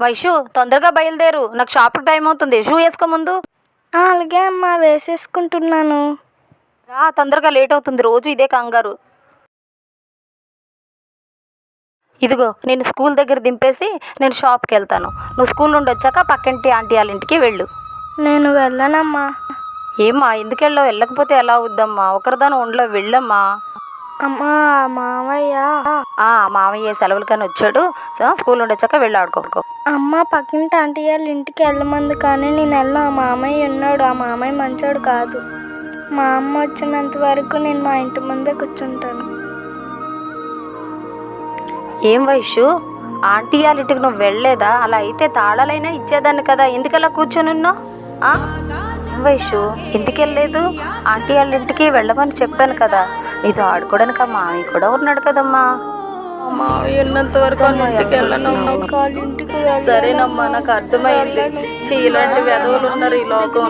వైషు తొందరగా బయలుదేరు. నాకు షాప్కి టైం అవుతుంది. షూ వేసుకో ముందు. అలాగే అమ్మ వేసేసుకుంటున్నాను. రా తొందరగా లేట్ అవుతుంది. రోజు ఇదే కంగారు. ఇదిగో నేను స్కూల్ దగ్గర దింపేసి నేను షాప్కి వెళ్తాను. నువ్వు స్కూల్ నుండి వచ్చాక పక్కింటి ఆంటీ వాళ్ళ ఇంటికి వెళ్ళు. నేను వెళ్ళనమ్మా. ఏమ్మా ఎందుకు వెళ్ళావు? వెళ్ళకపోతే ఎలా అవుద్దమ్మా? ఒకరిదాని ఉండలో వెళ్ళమ్మా. అమ్మా మావయ్య ఆ మామయ్య సెలవులకని వచ్చాడు. సో స్కూల్ నుండి వచ్చాక వెళ్ళి ఆడుకోరుకో అమ్మ పక్కింటి ఆంటీ వాళ్ళ ఇంటికి వెళ్ళమంది కానీ నేను వెళ్ళా ఆ మామయ్య ఉన్నాడు. ఆ మామయ్య మంచోడు కాదు. మా అమ్మ వచ్చినంత వరకు నేను మా ఇంటి ముందే కూర్చుంటాను. ఏం వైషు? ఆంటీ వాళ్ళ ఇంటికి నువ్వు వెళ్ళలేదా? అలా అయితే తాళాలైనా ఇచ్చేదాన్ని కదా. ఎందుకలా కూర్చొని ఉన్నావు? వైషు ఎందుకు వెళ్ళలేదు. ఆంటీ వాళ్ళ ఇంటికి వెళ్ళమని చెప్పాను కదా. నీతో ఆడుకోవడానికి ఆ మామయ్య కూడా ఉన్నాడు కదమ్మా. మామయ్య ఉన్నంత వరకు ఇంటికి వెళ్ళనమ్మా. సరేనమ్మా నాకు అర్థమైంది. చీలాంటి వెధవులు ఉన్నారు ఈ లోకంలో.